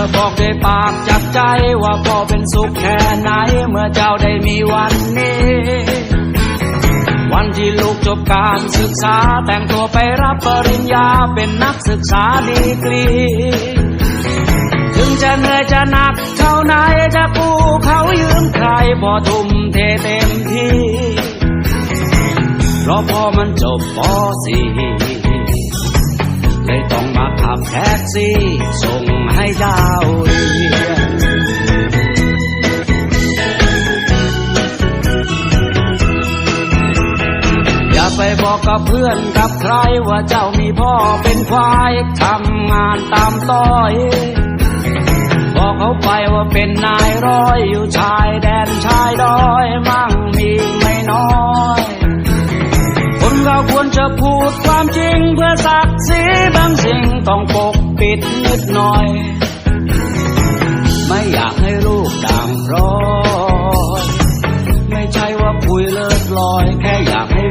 อบอกด้วยปากจากใจว่าพ่อเป็นสุขแค่ไหน เมื่อเจ้าได้มีวันนี้ วันที่ลูกจบการศึกษา แต่งตัวไปรับปริญญาเป็นนักศึกษาดีกรี ถึงจะเหนื่อยจะหนักเท่าไหนจะกู้เขายืมใครพอทุ่มเทเต็มที่เพราะพอมันจบป .4 เลยต้องมาขับแท็กซี่ส่ง ให้เจ้าเรียนอย่าไปบอกกับเพื่อนกับใครว่าเจ้ามีพ่อเป็นควายทำงานตามต้อยบอกเขาไปว่าเป็นนายร้อยอยู่ชายแดนชายดอยมั่งมีไม่น้อยคนเราควรจะพูดความจริงเพื่อศักดิ์ศรีบางสิ่งต้องปก ปิดนิดหน่อย ไม่อยากให้ลูกด่างร้อยไม่ใช่ว่าปุยเลิศลอย แค่อยากให้